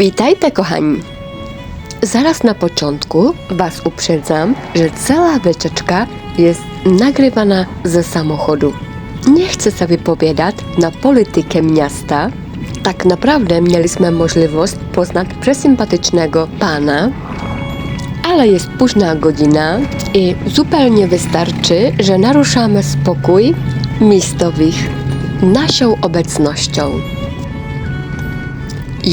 Witajcie kochani! Zaraz na początku Was uprzedzam, że cała wycieczka jest nagrywana ze samochodu. Nie chcę sobie powiadać na politykę miasta. Tak naprawdę mieliśmy możliwość poznać przesympatycznego pana, ale jest późna godzina i zupełnie wystarczy, że naruszamy spokój miejscowych naszą obecnością.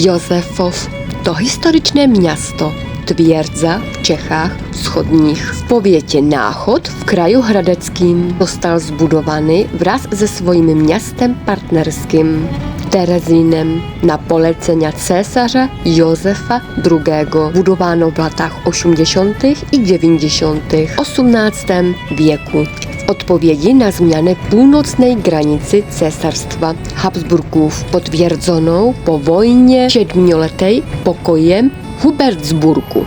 Józefow to historyczne miasto, twierdza w Czechach Wschodnich. W powiecie Náchod w kraju hradeckim został zbudowany wraz ze swoim miastem partnerskim Terezinem na polecenia cesarza Józefa II. Budowano w latach 80. i 90. XVIII wieku w odpowiedzi na zmianę północnej granicy cesarstwa Habsburgów, potwierdzoną po wojnie siedmioletej pokojem Hubertsburgu.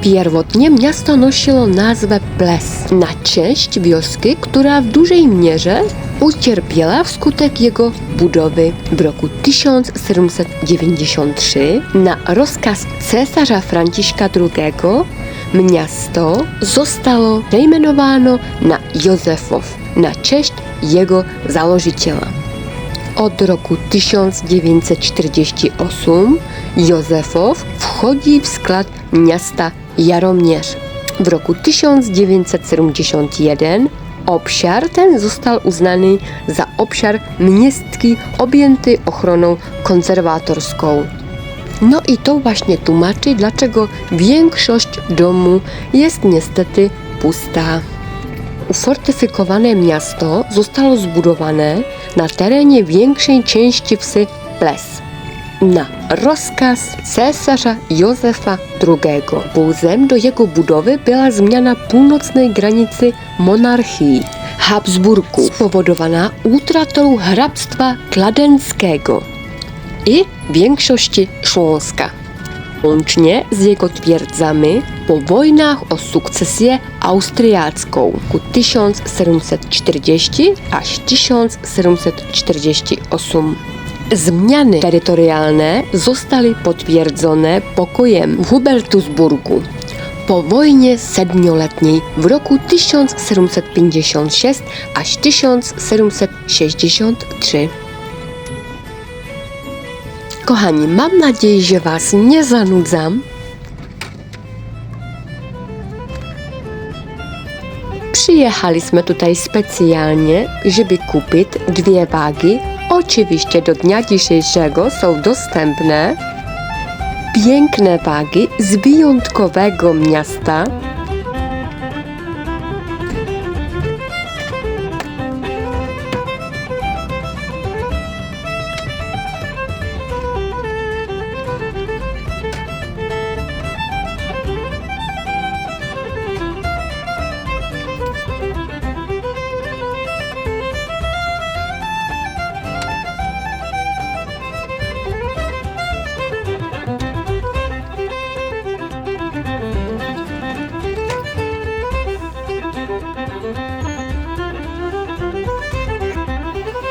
Pierwotnie miasto nosiło nazwę Ples na część wioski, która w dużej mierze ucierpiała wskutek jego budowy w roku 1793 na rozkaz cesarza Franciszka II miasto zostało przejmenowane na Józefow na cześć jego założyciela. Od roku 1948 Józefow wchodzi w skład miasta Jaromierz. W roku 1971 obszar ten został uznany za obszar miejski objęty ochroną konserwatorską. No i to właśnie tłumaczy, dlaczego większość domu jest niestety pusta. Ufortyfikowane miasto zostało zbudowane na terenie większej części wsi Ples na rozkaz cesarza Józefa II. Powodem do jego budowy była zmiana północnej granicy monarchii Habsburgów spowodowana utratą hrabstwa kladenckiego i większości Śląska. Łącznie z jego twierdzami po wojnach o sukcesję austriacką ku 1740 aż 1748. Zmiany terytorialne zostały potwierdzone pokojem w Hubertusburgu po wojnie siedmioletniej w roku 1756 aż 1763. Kochani, mam nadzieję, że Was nie zanudzam. Przyjechaliśmy tutaj specjalnie, żeby kupić dwie wagi. Oczywiście do dnia dzisiejszego są dostępne piękne wagi z wyjątkowego miasta.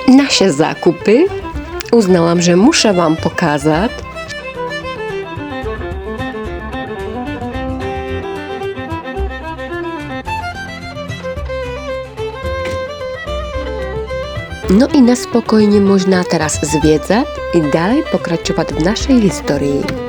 Nasze zakupy uznałam, że muszę Wam pokazać. No i na spokojnie można teraz zwiedzać i dalej pokraczować w naszej historii.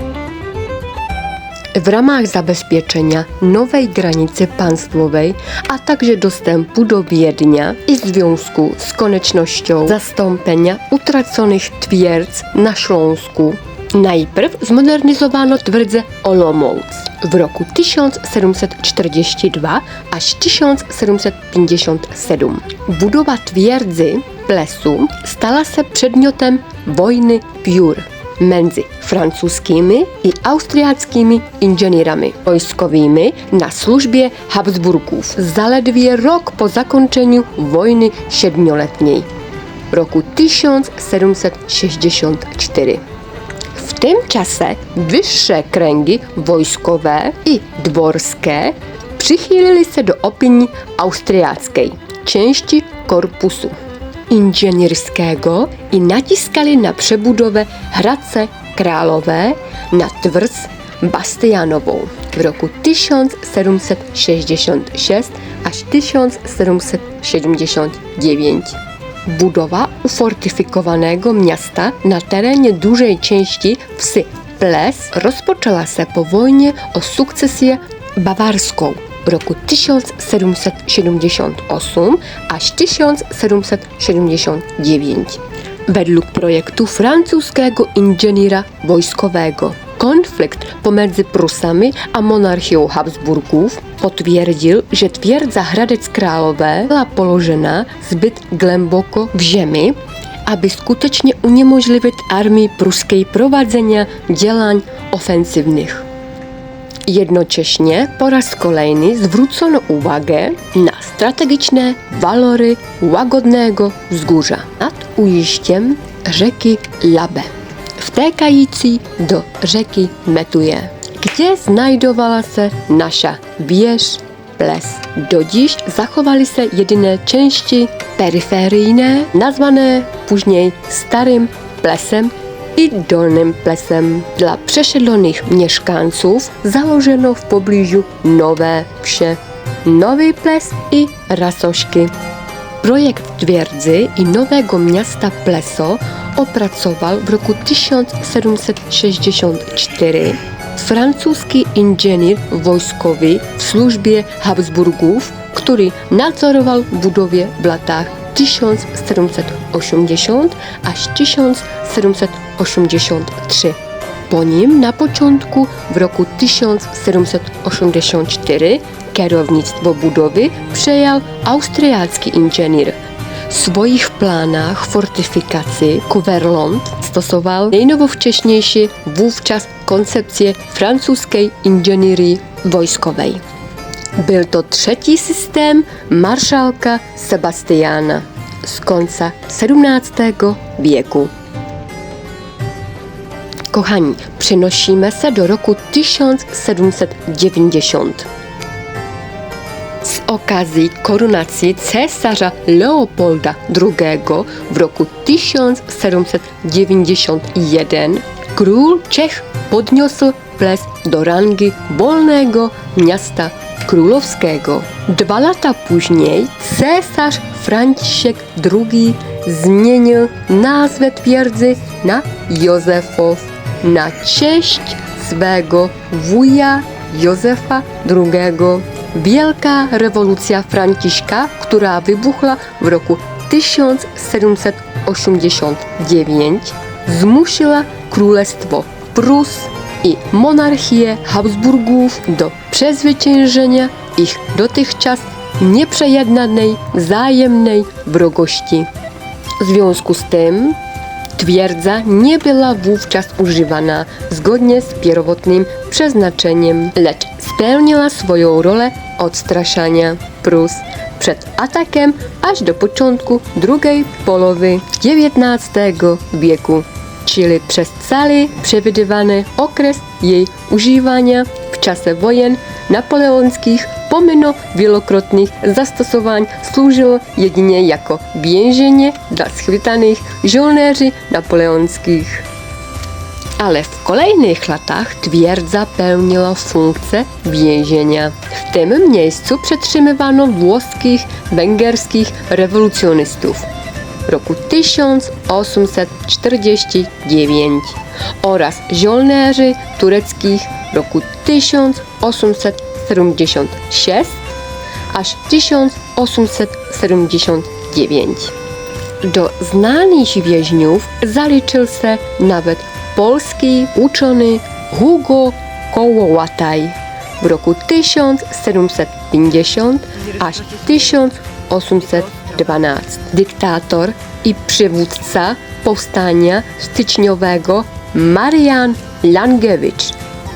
W ramach zabezpieczenia nowej granicy państwowej, a także dostępu do Wiednia i w związku z koniecznością zastąpienia utraconych twierdz na Śląsku, najpierw zmodernizowano twierdzę Olomouc w roku 1742 aż 1757. Budowa twierdzy Plesu stała się przedmiotem wojny piór między francuskimi i austriackimi inżynierami wojskowymi na służbie Habsburgów zaledwie rok po zakończeniu wojny siedmioletniej roku 1764. W tym czasie wyższe kręgi wojskowe i dworskie przychylili się do opinii austriackiej części korpusu inżynierskiego i naciskali na przebudowę Hradce Králové na tvrz Bastianovou v roku 1766 až 1779. Budowa ufortyfikowanego miasta na terenie dużej części wsi Ples rozpoczęła się po wojnie o sukcesję bawarską w roku 1778 aż 1779 według projektu francuskiego inżyniera wojskowego. Konflikt pomiędzy Prusami a monarchią Habsburgów potwierdził, że twierdza Hradec Králové była położona zbyt głęboko w ziemi, aby skutecznie uniemożliwić armii pruskiej prowadzenia działań ofensywnych. Jednocześnie po raz kolejny zwrócono uwagę na strategiczne walory łagodnego wzgórza nad ujściem rzeki Labe, wtykającej do rzeki Metuje, gdzie znajdowała się nasza wież Ples. Do dziś zachowali się jedynie części peryferyjne, nazwane później Starym Plesem i Dolnym Plesem. Dla przesiedlonych mieszkańców założono w pobliżu nowe wsie, Nowy Ples i Rasoszki. Projekt twierdzy i nowego miasta Pleso opracował w roku 1764 francuski inżynier wojskowy w służbie Habsburgów, który nadzorował budowę w latach 1780 aż 1783. Po nim na początku w roku 1784 kierownictwo budowy przejął austriacki inżynier. W swoich planach fortyfikacji Couverlond stosował najnowocześniejsze wówczas koncepcje francuskiej inżynierii wojskowej. Był to trzeci system marszałka Sebastiana z końca XVII wieku. Kochani, przenosimy się do roku 1790. Z okazji koronacji cesarza Leopolda II w roku 1791 król Czech podniósł Ples do rangi wolnego miasta królowskiego. Dwa lata później cesarz Franciszek II zmienił nazwę twierdzy na Józefow na cześć swego wuja Józefa II. Wielka rewolucja Franciszka, która wybuchła w roku 1789, zmusiła królestwo Prus i monarchię Habsburgów do przezwyciężenia ich dotychczas nieprzejednanej wzajemnej wrogości. W związku z tym twierdza nie była wówczas używana zgodnie z pierwotnym przeznaczeniem, lecz spełniała swoją rolę odstraszania Prus przed atakiem aż do początku drugiej połowy XIX wieku, czyli przez cały przewidywany okres jej używania w czasie wojen napoleonskich pomimo wielokrotnych zastosowań służyło jedynie jako więzienie dla schwytanych żołnierzy napoleonskich. Ale w kolejnych latach twierdza pełniła funkcję więzienia. W tym miejscu przetrzymywano włoskich, węgierskich rewolucjonistów roku 1849 oraz żołnierzy tureckich roku 1876 aż 1879. Do znanych więźniów zaliczył się nawet polski uczony Hugo Kołołataj w roku 1750 aż 1812. Dyktator i przywódca powstania styczniowego Marian Langiewicz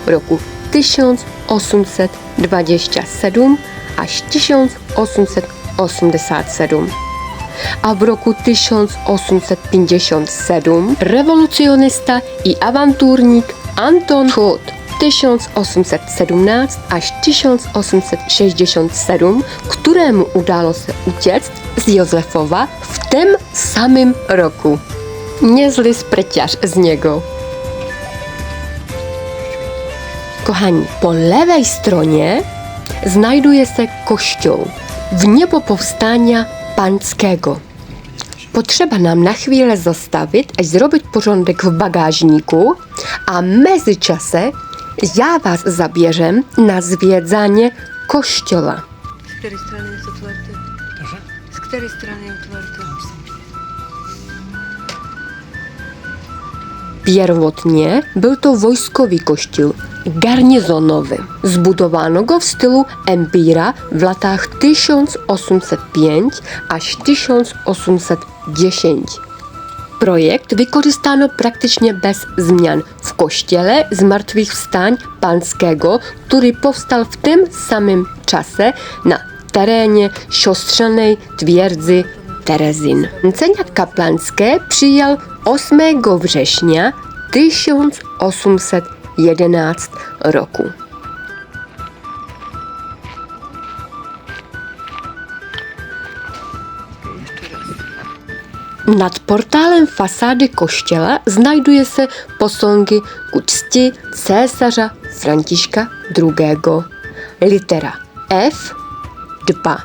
w roku 1827 aż 1887 a w roku 1857 rewolucjonista i awanturnik Anton Chod 1817 aż 1867, któremu udało się uciec z Józefowa w tym samym roku. Niezły spryciarz z niego. Kochani, po lewej stronie znajduje się kościół w niebo powstania pańskiego. Potrzeba nam na chwilę zostawić, aż zrobić porządek w bagażniku, a w międzyczasie ja was zabierzę na zwiedzanie kościoła. Której strony jest otwarty? Proszę? Której strony jest otwarty? Pierwotnie był to wojskowy kościół, garnizonowy. Zbudowano go w stylu Empira w latach 1805 aż 1810. Projekt wykorzystano praktycznie bez zmian w kościele Zmartwychwstań Pańskiego, który powstał w tym samym czasie na terenie siostrzanej twierdzy Terezin. Cenia kaplańskie przyjął 8 września 1811 roku. Nad portalem fasady kościoła znajduje się posągi ku czci cesarza Franciszka II. Litera F Dpa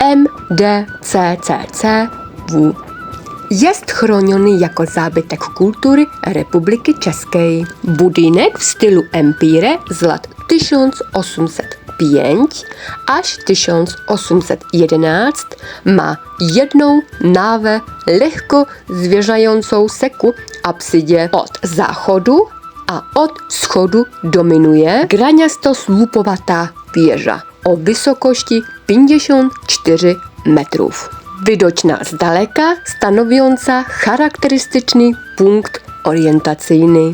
M D C C C V jest chroněný jako zábytek kultury Republiky České. Budynek v stylu empíre z let 1805 až 1811 má jednou náve lehko zvěřajoucou se ku apsidě. Od záchodu a od schodu dominuje graniasto slupovatá wieża o wysokości 54 metrów. Widoczna z daleka, stanowiąca charakterystyczny punkt orientacyjny.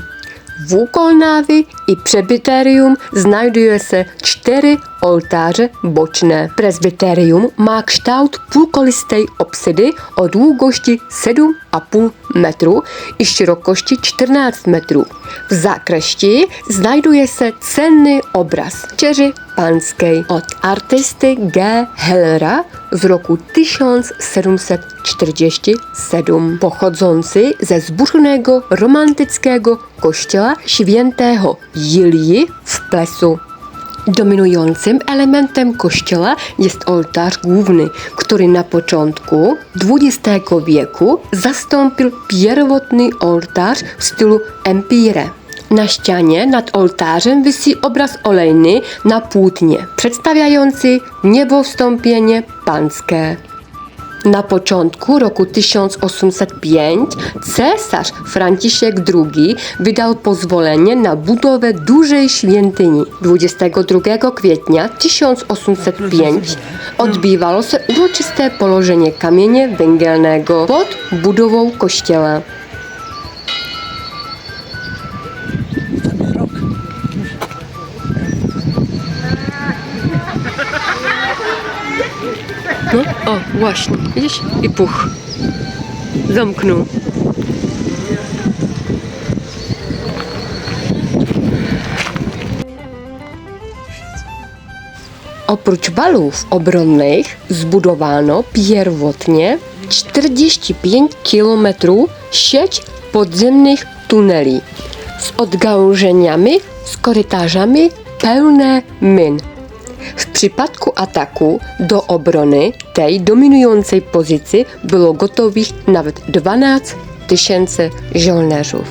Wokół nawy i przebyterium znajdują się cztery oltáře bočné. Presbyterium má kštaut půlkolistej obsidy o důlgošti 7,5 metru i širokošti 14 metrů. V zákrašti znajduje se cenný obraz Čeři Panskej od artisty G. Hellera z roku 1747 Pochodzonci ze zburzonego romantického koštěla švěntého Jilji v Plesu. Dominującym elementem kościoła jest ołtarz główny, który na początku XX wieku zastąpił pierwotny ołtarz w stylu Empire. Na ścianie nad ołtarzem wisi obraz olejny na płótnie, przedstawiający niebowstąpienie pańskie. Na początku roku 1805 cesarz Franciszek II wydał pozwolenie na budowę dużej świątyni. 22 kwietnia 1805 odbywało się uroczyste położenie kamienia węgielnego pod budową kościoła. No, o, właśnie, widzisz? I puch. Zamknął. Oprócz walów obronnych zbudowano pierwotnie 45 km sieć podziemnych tuneli z odgałęzieniami, z korytarzami pełne min. W przypadku ataku do obrony tej dominującej pozycji było gotowych nawet 12 tysięcy żołnierzów.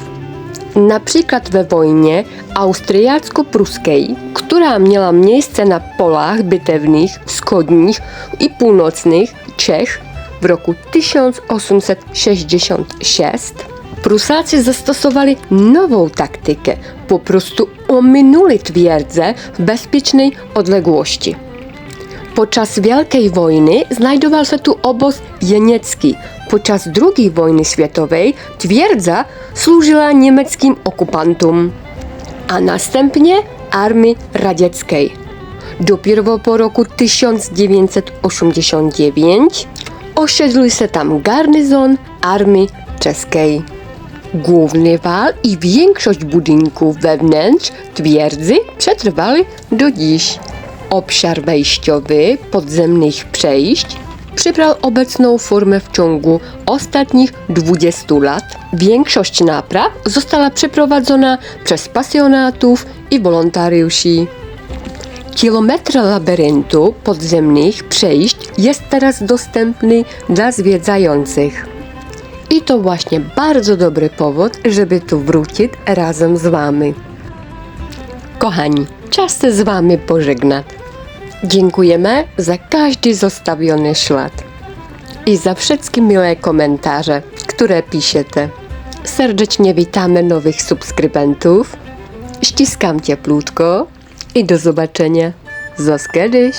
Na przykład we wojnie austriacko-pruskiej, która miała miejsce na polach bitewnych wschodnich i północnych Czech w roku 1866, Prusacy zastosowali nową taktykę, po prostu ominęli twierdzę w bezpiecznej odległości. Podczas Wielkiej Wojny znajdował się tu obóz jeniecki. Podczas II wojny światowej twierdza służyła niemieckim okupantom, a następnie armii radzieckiej. Dopiero po roku 1989 osiedlił się tam garnizon armii czeskiej. Główny wal i większość budynków wewnątrz twierdzy przetrwały do dziś. Obszar wejściowy podziemnych przejść przybrał obecną formę w ciągu ostatnich 20 lat. Większość napraw została przeprowadzona przez pasjonatów i wolontariuszy. Kilometr labiryntu podziemnych przejść jest teraz dostępny dla zwiedzających. I to właśnie bardzo dobry powód, żeby tu wrócić razem z Wami. Kochani, czas z Wami pożegnać. Dziękujemy za każdy zostawiony ślad i za wszystkie miłe komentarze, które piszecie. Serdecznie witamy nowych subskrybentów. Ściskam cieplutko i do zobaczenia. Zos kiedyś.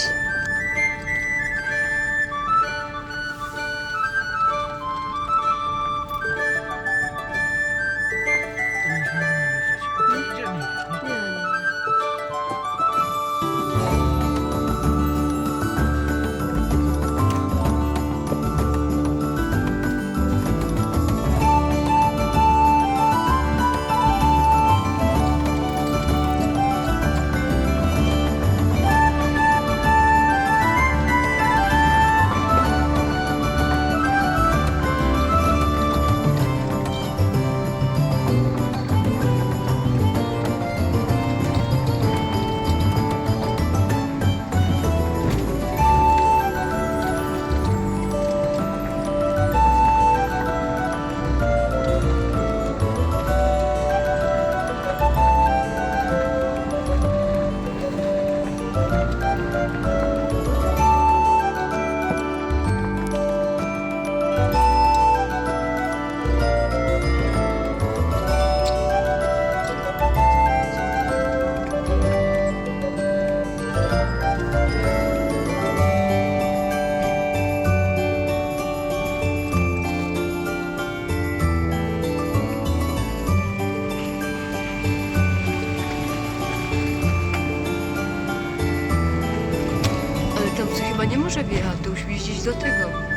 Może wjechać, to już jeździć do tego.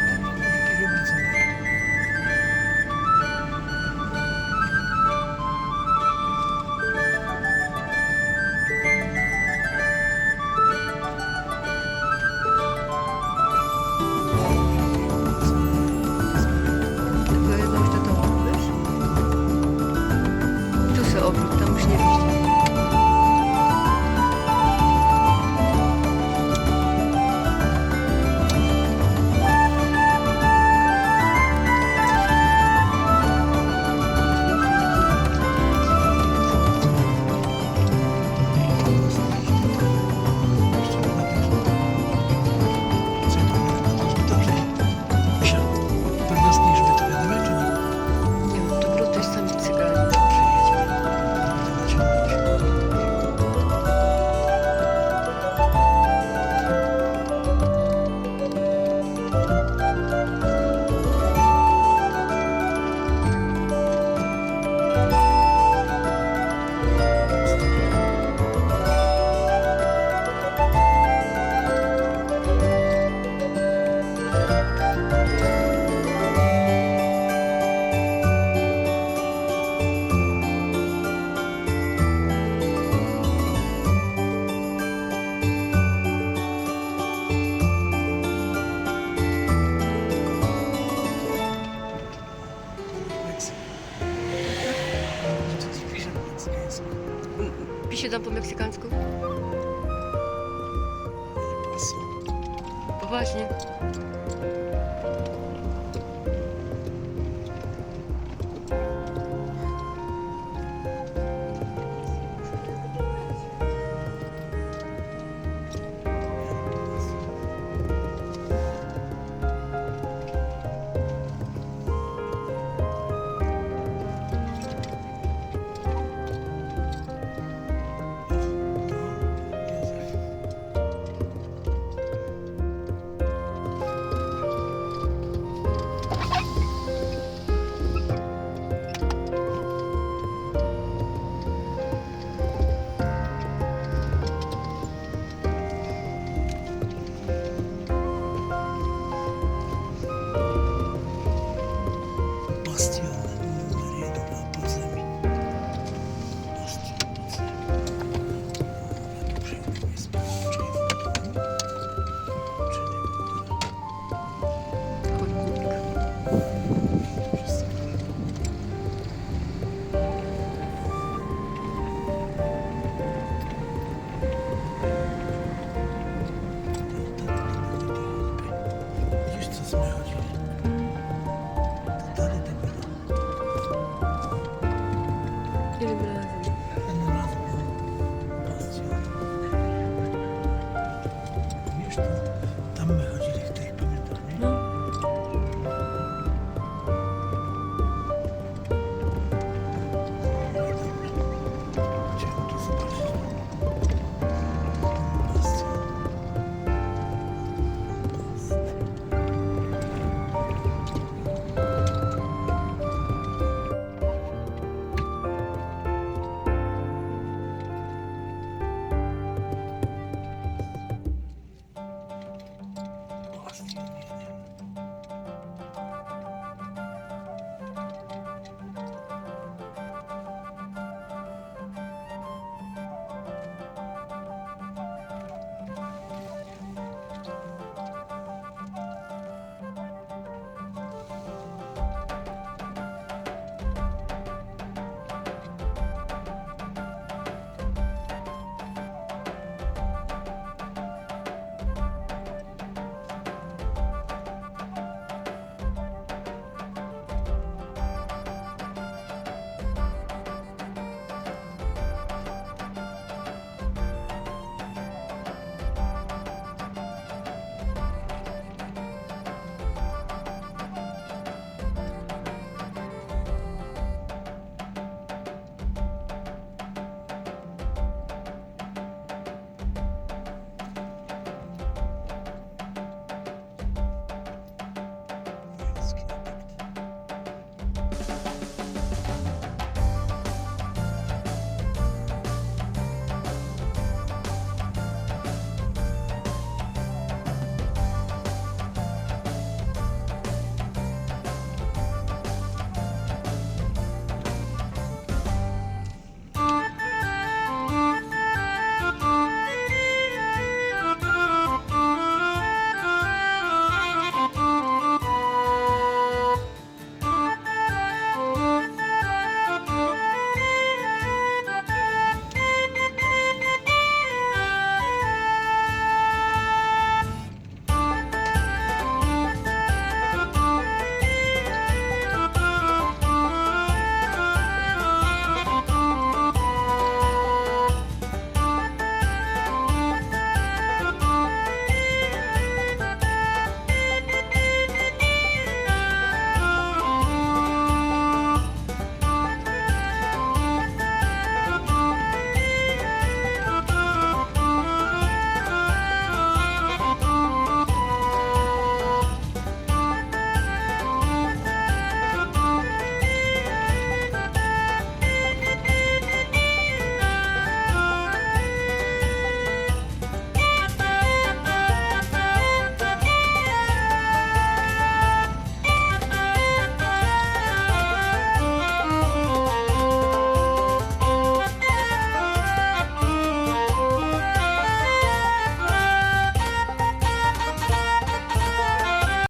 Pisze tam